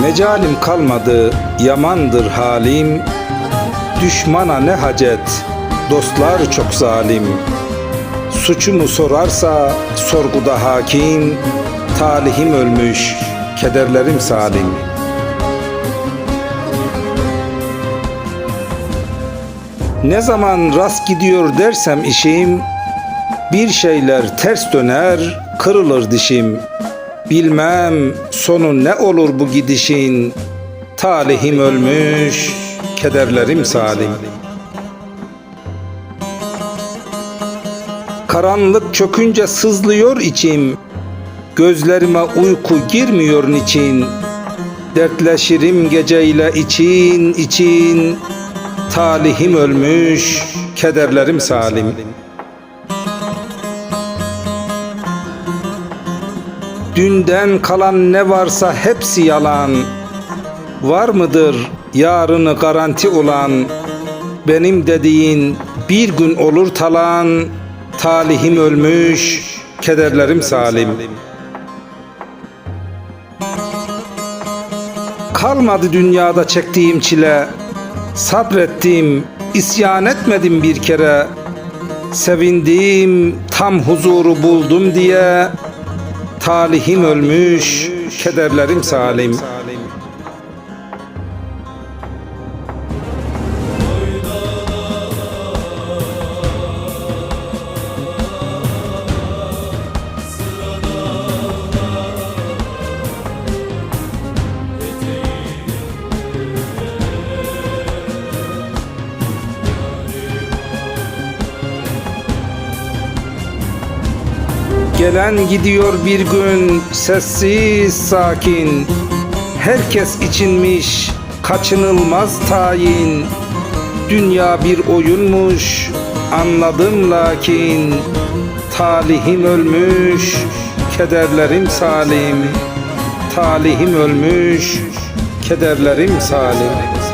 Mecalim kalmadı, yamandır halim. Düşmana ne hacet, dostlar çok zalim. Suçumu sorarsa sorguda hakim. Talihim ölmüş, kederlerim salim. Ne zaman rast gidiyor dersem işim, bir şeyler ters döner, kırılır dişim. Bilmem sonu ne olur bu gidişin. Talihim ölmüş, kederlerim salim. Karanlık çökünce sızlıyor içim. Gözlerime uyku girmiyor niçin. Dertleşirim geceyle için için. Talihim ölmüş, kederlerim salim. Dünden kalan ne varsa hepsi yalan. Var mıdır yarını garanti olan? Benim dediğin bir gün olur talan. Talihim ölmüş, kederlerim salim. Kalmadı dünyada çektiğim çile. Sabrettim, isyan etmedim bir kere. Sevindim, tam huzuru buldum diye. Talihim ölmüş, kederlerim salim. Gelen gidiyor bir gün sessiz sakin. Herkes içinmiş kaçınılmaz tayin. Dünya bir oyunmuş anladım lakin. Talihim ölmüş kederlerim salim. Talihim ölmüş kederlerim salim